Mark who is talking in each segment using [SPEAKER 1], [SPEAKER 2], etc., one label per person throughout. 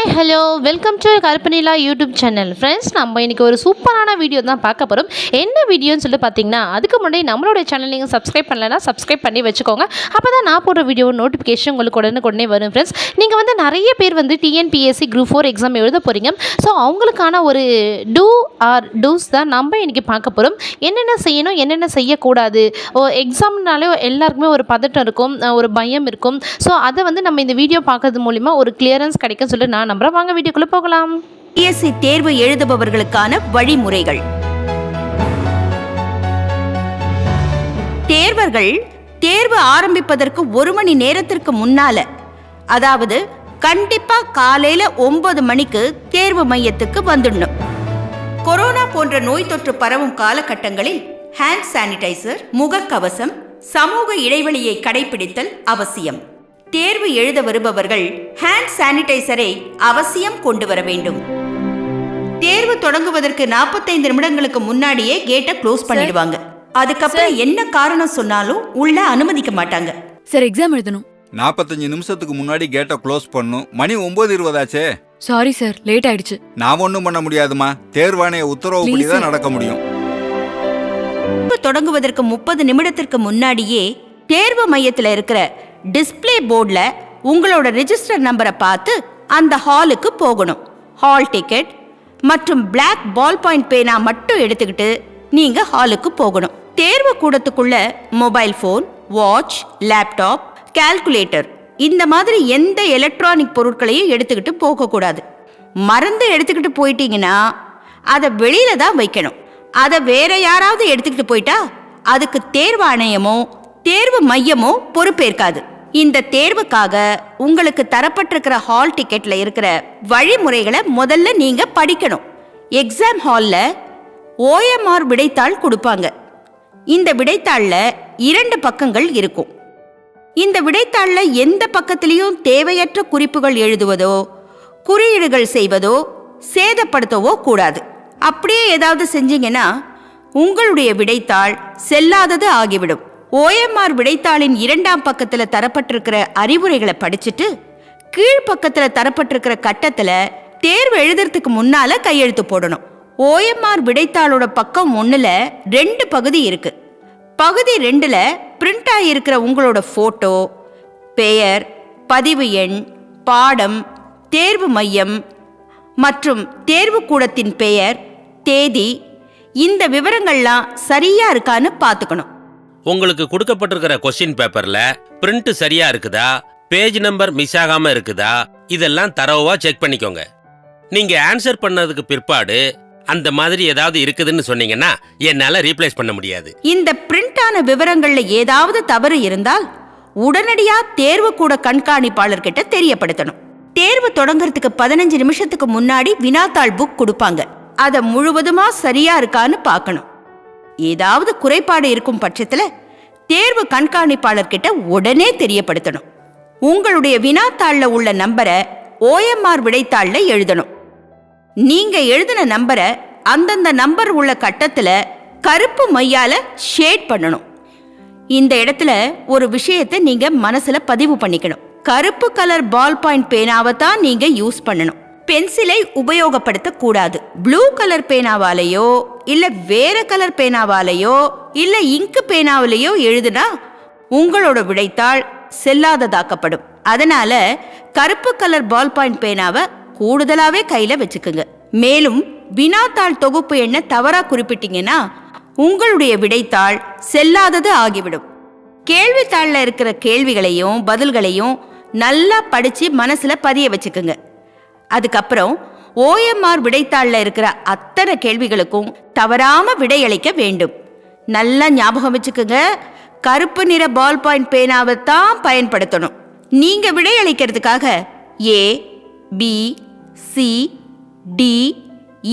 [SPEAKER 1] Hi hello welcome to Kalpanila YouTube channel friends நம்ம இன்றைக்கி ஒரு சூப்பரான வீடியோ தான் பார்க்க போகிறோம் என்ன வீடியோன்னு சொல்லி பார்த்தீங்கன்னா அதுக்கு முன்னாடி நம்மளோட சேனல் நீங்கள் சப்ஸ்கிரைப் பண்ணலைன்னா சப்ஸ்கிரைப் பண்ணி வச்சுக்கோங்க. அப்போ தான் நான் போடுற வீடியோ நோட்டிஃபிகேஷன் உங்களுக்கு உடனே வரும் ஃப்ரெண்ட்ஸ் நீங்கள் வந்து நிறைய பேர் வந்து டிஎன்பிஎஸ்சி குரூப் ஃபோர் எக்ஸாம் எழுத போகிறீங்க ஸோ அவங்களுக்கான ஒரு டூ ஆர் டூஸ் தான் நம்ம இன்றைக்கி பார்க்க போகிறோம் என்னென்ன செய்யணும் என்னென்ன செய்யக்கூடாது? ஓ எக்ஸாம்னாலே எல்லாருக்குமே ஒரு பதட்டம் இருக்கும் ஒரு பயம் இருக்கும். ஸோ அதை வந்து நம்ம இந்த வீடியோ பார்க்கறது மூலிமா ஒரு கிளியரன்ஸ் கிடைக்கும் சொல்லி நான் நம்புகிறேன் வாங்க வீட்டுக்குள்ள போகலாம்.
[SPEAKER 2] பிஎஸ்சி தேர்வு எழுதுபவர்களுக்கான வழிமுறைகள். தேர்வர்கள் தேர்வு ஆரம்பிப்பதற்கு ஒரு மணி நேரத்திற்கு முன்னால அதாவது கண்டிப்பா காலையில ஒன்பது மணிக்கு தேர்வு மையத்துக்கு வந்துடணும். கொரோனா போன்ற நோய் தொற்று பரவும் காலகட்டங்களில் ஹேண்ட் சானிடைசர் முகக்கவசம் சமூக இடைவெளியை கடைபிடித்தல் அவசியம். தேர்வு எழுத வருபவர்கள் ஹேண்ட் சானிடைசரை அவசியம் கொண்டு வர வேண்டும். தேர்வு தொடங்குவதற்கு 45 நிமிடங்களுக்கு முன்னாடியே கேட்டை க்ளோஸ் பண்ணிடுவாங்க. அதுக்கப்புறம் என்ன காரணம் சொன்னாலும் உள்ள அனுமதிக்க மாட்டாங்க.
[SPEAKER 3] சார் எக்ஸாம் எழுதணும்.
[SPEAKER 4] நாற்பத்தஞ்சு நிமிஷத்துக்கு முன்னாடி கேட்டை க்ளோஸ் பண்ணும். மணி ஒன்பது இருபதாச்சே?
[SPEAKER 3] சாரி சார் லேட் ஆயிடுச்சு.
[SPEAKER 4] நான் ஒன்றும் பண்ண முடியாதுமா தேர்வாணைய உத்தரவுப்படி
[SPEAKER 3] Please,
[SPEAKER 4] தான். நடக்க முடியும்.
[SPEAKER 2] தேர்வு தொடங்குவதற்கு முப்பது நிமிடத்திற்கு முன்னாடியே தேர்வு மையத்தில் இருக்கிற டிஸ்ப்ளே போர்டில் உங்களோட ரிஜிஸ்டர் நம்பரை பார்த்து அந்த ஹாலுக்கு போகணும். ஹால் டிக்கெட் மற்றும் பிளாக் பால் பாயிண்ட் பேனா மட்டும் எடுத்துக்கிட்டு நீங்கள் ஹாலுக்கு போகணும். தேர்வு கூடத்துக்குள்ள mobile phone watch laptop calculator இந்த மாதிரி எந்த எலக்ட்ரானிக் பொருட்களையும் எடுத்துக்கிட்டு போகக்கூடாது. மறந்து எடுத்துக்கிட்டு போயிட்டீங்கன்னா அதை வெளியில தான் வைக்கணும். அதை வேற யாராவது எடுத்துக்கிட்டு போயிட்டா அதுக்கு தேர்வு ஆணையமோ தேர்வு மையமோ பொறுப்பேற்காது. இந்த தேர்வுக்காக உங்களுக்கு தரப்பட்டிருக்கிற ஹால் டிக்கெட்ல இருக்கிற வழிமுறைகளை முதல்ல நீங்க படிக்கணும். எக்ஸாம் ஹாலில் ஓஎம்ஆர் விடைத்தாள் கொடுப்பாங்க. இந்த விடைத்தாளில் இரண்டு பக்கங்கள் இருக்கும். இந்த விடைத்தாளில் எந்த பக்கத்திலையும் தேவையற்ற குறிப்புகள் எழுதுவதோ குறியீடுகள் செய்வதோ சேதப்படுத்தவோ கூடாது. அப்படியே ஏதாவது செஞ்சீங்கன்னா உங்களுடைய விடைத்தாள் செல்லாதது ஆகிவிடும். ஓஎம்ஆர் விடைத்தாளின் இரண்டாம் பக்கத்தில் தரப்பட்டிருக்கிற அறிவுரைகளை படிச்சுட்டு கீழ்ப்பக்கத்தில் தரப்பட்டிருக்கிற கட்டத்தில் தேர்வு எழுதுறதுக்கு முன்னால் கையெழுத்து போடணும். ஓஎம்ஆர் விடைத்தாளோட பக்கம் ஒன்றில் ரெண்டு பகுதி இருக்கு. பகுதி ரெண்டில் பிரிண்ட் ஆகியிருக்கிற உங்களோட ஃபோட்டோ பெயர் பதிவு எண் பாடம் தேர்வு மையம் மற்றும் தேர்வு கூடத்தின் பெயர் தேதி இந்த விவரங்கள்லாம் சரியா இருக்கான்னு பார்த்துக்கணும்.
[SPEAKER 5] உங்களுக்கு கொடுக்கப்பட்டிருக்கிற கொஸ்டின் பேப்பர்ல பிரிண்ட் சரியா இருக்குதா? பேஜ் நம்பர் மிஸ் ஆகாம இருக்குதா? இதெல்லாம் தரவா செக் பண்ணிக்கோங்க. நீங்க ஆன்சர் பண்ணதுக்கு பிற்பாடு அந்த மாதிரி ஏதாவது இருக்குதுன்னு சொன்னீங்கன்னா என்னால ரீப்ளேஸ் பண்ண முடியாது.
[SPEAKER 2] இந்த பிரிண்டான விவரங்கள்ல ஏதாவது தவறு இருந்தால் உடனடியா தேர்வு கூட கண்காணிப்பாளர்கிட்ட தெரியப்படுத்தணும். தேர்வு தொடங்குறதுக்கு பதினஞ்சு நிமிஷத்துக்கு முன்னாடி வினாத்தாள் புக் கொடுப்பாங்க. அதை முழுவதுமா சரியா இருக்கான்னு பார்க்கணும். ஏதாவது குறைபாடு இருக்கும் பட்சத்தில் தேர்வு கண்காணிப்பாளர்கிட்ட உடனே தெரியப்படுத்தணும். உங்களுடைய வினாத்தாளில் உள்ள நம்பரை ஓஎம்ஆர் விடைத்தாளில் எழுதணும். நீங்க எழுதின நம்பரை அந்தந்த நம்பர் உள்ள கட்டத்தில் கருப்பு மையால ஷேட் பண்ணணும். இந்த இடத்துல ஒரு விஷயத்தை நீங்க மனசுல பதிவு பண்ணிக்கணும். கருப்பு கலர் பால் பாயிண்ட் பேனாவை தான் நீங்க யூஸ் பண்ணணும். பென்சிலை உபயோகப்படுத்தக்கூடாது. ப்ளூ கலர் பேனாவாலேயோ இல்லை வேற கலர் பேனாவாலேயோ இல்லை இங்கு பேனாவிலேயோ எழுதுனா உங்களோட விடைத்தாள் செல்லாததாக்கப்படும். அதனால கருப்பு கலர் பால் பாயிண்ட் பேனாவை கூடுதலாகவே கையில் வச்சுக்குங்க. மேலும் வினாத்தாள் தொகுப்பு என்ன தவறாக குறிப்பிட்டீங்கன்னா உங்களுடைய விடைத்தாள் செல்லாதது ஆகிவிடும். கேள்வித்தாளில் இருக்கிற கேள்விகளையும் பதில்களையும் நல்லா படித்து மனசில் பதிய வச்சுக்குங்க. அதுக்கப்புறம் ஓஎம்ஆர் விடைத்தாளில் இருக்கிற அத்தனை கேள்விகளுக்கும் தவறாம விடையளிக்க வேண்டும். நல்லா ஞாபகம் வச்சுக்கோங்க. கருப்பு நிற பால் பாயிண்ட் பேனாவை தான் பயன்படுத்தணும். நீங்க விடையளிக்கிறதுக்காக A B C D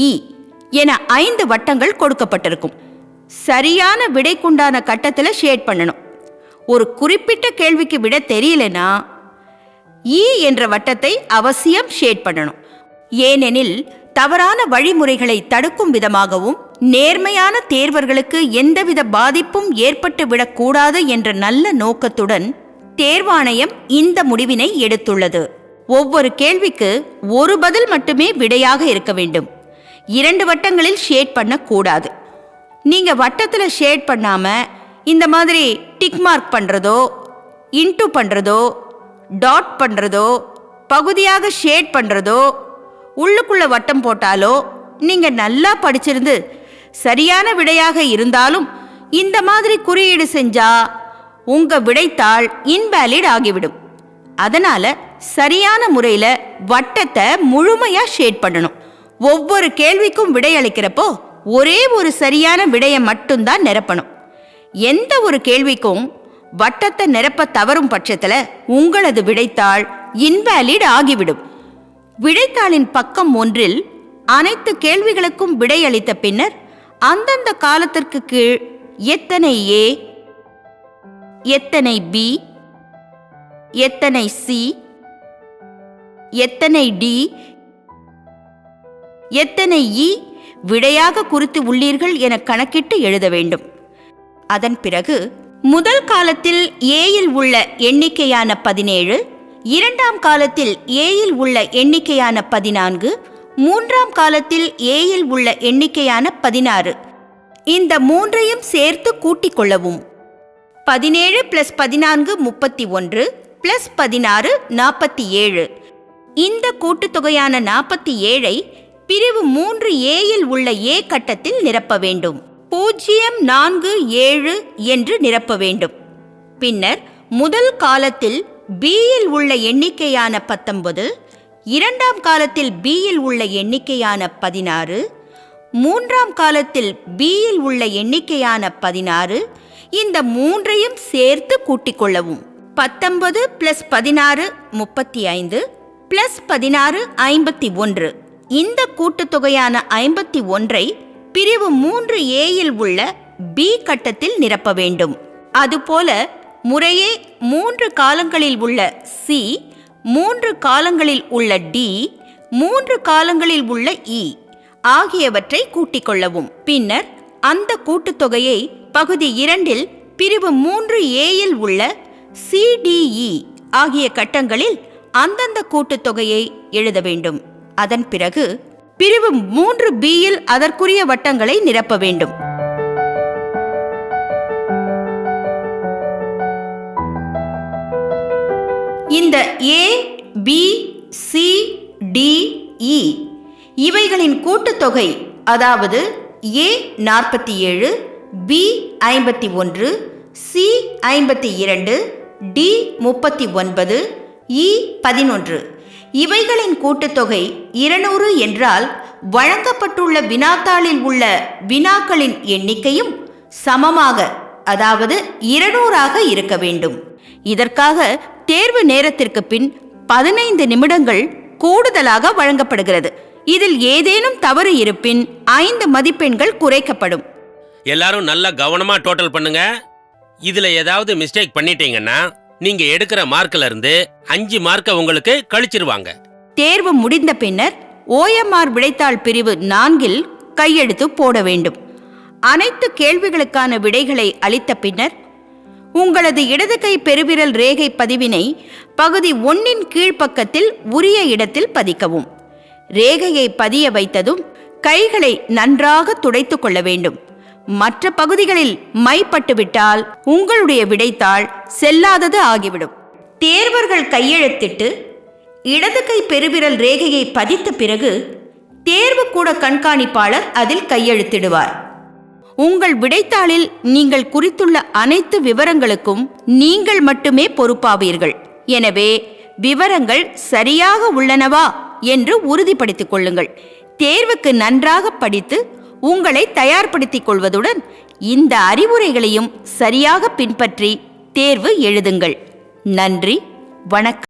[SPEAKER 2] E என ஐந்து வட்டங்கள் கொடுக்கப்பட்டிருக்கும். சரியான விடைக்குண்டான கட்டத்தில் ஷேட் பண்ணணும். ஒரு குறிப்பிட்ட கேள்விக்கு விட தெரியலனா ஈ என்ற வட்டத்தை அவசியம் ஷேட் பண்ணணும் ஏனெனில் தவறான வழிமுறைகளை தடுக்கும் விதமாகவும் நேர்மையான தேர்வர்களுக்கு எந்தவித பாதிப்பும் ஏற்பட்டு விடக்கூடாது என்ற நல்ல நோக்கத்துடன் தேர்வாணையம் இந்த முடிவினை எடுத்துள்ளது. ஒவ்வொரு கேள்விக்கு ஒரு பதில் மட்டுமே விடையாக இருக்க வேண்டும். இரண்டு வட்டங்களில் ஷேட் பண்ணக்கூடாது. நீங்க வட்டத்தில் ஷேட் பண்ணாம இந்த மாதிரி டிக் மார்க் பண்றதோ இன்ட்டு பண்றதோ டாட் பண்ணுறதோ பகுதியாக ஷேட் பண்ணுறதோ உள்ளுக்குள்ள வட்டம் போட்டாலோ நீங்கள் நல்லா படிச்சிருந்து சரியான விடையாக இருந்தாலும் இந்த மாதிரி குறியீடு செஞ்சா உங்க விடைத்தாள் இன்வேலிட் ஆகிவிடும். அதனால சரியான முறையில வட்டத்தை முழுமையா ஷேட் பண்ணணும். ஒவ்வொரு கேள்விக்கும் விடையளிக்கிறப்போ ஒரே ஒரு சரியான விடையை மட்டும்தான் நிரப்பணும். எந்த ஒரு கேள்விக்கும் வட்டத்தை நிரப்ப தவறும் பட்சத்துல உங்களது விடைத்தாள் இன்வேலிட் ஆகிவிடும். விடைத்தாளின் பக்கம் ஒன்றில் அனைத்து கேள்விகளுக்கும் விடையளித்த பின்னர் அந்தந்த காலத்திற்கு கீழ் எத்தனை ஏ எத்தனை பி எத்தனை சி எத்தனை டி எத்தனை இ விடையாக குறித்து உள்ளீர்கள் என கணக்கிட்டு எழுத வேண்டும். அதன் பிறகு முதல் காலத்தில் ஏயில் உள்ள எண்ணிக்கையான பதினேழு இரண்டாம் காலத்தில் ஏயில் உள்ள எண்ணிக்கையான பதினான்கு மூன்றாம் காலத்தில் ஏயில் உள்ள எண்ணிக்கையான பதினாறு. இந்த மூன்றையும் சேர்த்து கூட்டிக் கொள்ளவும். பதினேழு பிளஸ் பதினான்கு முப்பத்தி ஒன்று பிளஸ் பதினாறு நாற்பத்தி ஏழு. இந்த கூட்டுத்தொகையான நாற்பத்தி ஏழை பிரிவு மூன்று ஏயில் உள்ள ஏ கட்டத்தில் நிரப்ப வேண்டும். பூஜ்ஜியம் நான்கு ஏழு என்று நிரப்ப வேண்டும். பின்னர் முதல் காலத்தில் பியில் உள்ள எண்ணிக்கையான பத்தொன்பது இரண்டாம் காலத்தில் பியில் உள்ள எண்ணிக்கையான பதினாறு மூன்றாம் காலத்தில் பியில் உள்ள எண்ணிக்கையான பதினாறு இந்த மூன்றையும் சேர்த்து கூட்டிக் கொள்ளவும். பத்தொன்பது பிளஸ் பதினாறு முப்பத்தி ஐந்து பிளஸ் பதினாறு ஐம்பத்தி ஒன்று. இந்த கூட்டுத்தொகையான ஐம்பத்தி ஒன்றை பிரிவு மூன்று ஏயில் உள்ள பி கட்டத்தில் நிரப்ப வேண்டும். அதுபோல முறையே மூன்று காலங்களில் உள்ள சி மூன்று காலங்களில் உள்ள டி மூன்று காலங்களில் உள்ள இ ஆகியவற்றை கூட்டிக் கொள்ளவும். பின்னர் அந்த கூட்டுத்தொகையை பகுதி இரண்டில் பிரிவு மூன்று ஏயில் உள்ள சிடிஇ e ஆகிய கட்டங்களில் அந்தந்த கூட்டுத்தொகையை எழுத வேண்டும். அதன் பிறகு பிரிவு மூன்று பியில் அதற்குரிய வட்டங்களை நிரப்ப வேண்டும். இந்த A B C D E இவைகளின் கூட்டுத்தொகை அதாவது ஏ நாற்பத்தி ஏழு பி ஐம்பத்தி ஒன்று சி ஐம்பத்தி இரண்டு டி முப்பத்தி ஒன்பது இ பதினொன்று. இவைகளின் கூட்டுத்தொகை இருநூறு என்றால் வழங்கப்பட்டுள்ள வினாத்தாளில் உள்ள வினாக்களின் எண்ணிக்கையும் சமமாக அதாவது இருநூறாக இருக்க வேண்டும். இதற்காக தேர்வு நேரத்திற்கு பின் பதினைந்து நிமிடங்கள் கூடுதலாக வழங்கப்படுகிறது. இதில் ஏதேனும் தவறு இருப்பின் ஐந்து மதிப்பெண்கள் குறைக்கப்படும்.
[SPEAKER 5] எல்லாரும் நல்லா கவனமா டோட்டல் பண்ணுங்க. இதுல ஏதாவது மிஸ்டேக் பண்ணிட்டீங்கன்னா நீங்க எடுக்கிற மார்க்ல இருந்து அஞ்சு மார்க்க உங்களுக்கு கழிச்சிருவாங்க.
[SPEAKER 2] தேர்வு முடிந்த பின்னர் ஓஎம்ஆர் விடைத்தாள் பிரிவு நான்கில் கையெழுத்து போட வேண்டும். அனைத்து கேள்விகளுக்கான விடைகளை அளித்த பின்னர் உங்களது இடது கை பெருவிரல் ரேகை பதிவினை பகுதி ஒன்னின் கீழ்ப்பக்கத்தில் உரிய இடத்தில் பதிக்கவும். ரேகையை பதிய வைத்ததும் கைகளை நன்றாக துடைத்துக் கொள்ள வேண்டும். மற்ற பகுதிகளில் மைப்பட்டுவிட்டால் உங்களுடைய விடைத்தாள் செல்லாதது ஆகிவிடும். தேர்வர்கள் கையெழுத்திட்டு இடது கை பெருவிரல் ரேகையை பதித்த பிறகு தேர்வுக்கூட கண்காணிப்பாளர் அதில் கையெழுத்திடுவார். உங்கள் விடைத்தாளில் நீங்கள் குறித்துள்ள அனைத்து விவரங்களுக்கும் நீங்கள் மட்டுமே பொறுப்பாவீர்கள். எனவே விவரங்கள் சரியாக உள்ளனவா என்று உறுதிப்படுத்திக் கொள்ளுங்கள். தேர்வுக்கு நன்றாக படித்து உங்களை தயார்படுத்திக் கொள்வதுடன் இந்த அறிவுரைகளையும் சரியாக பின்பற்றி தேர்வு எழுதுங்கள். நன்றி வணக்கம்.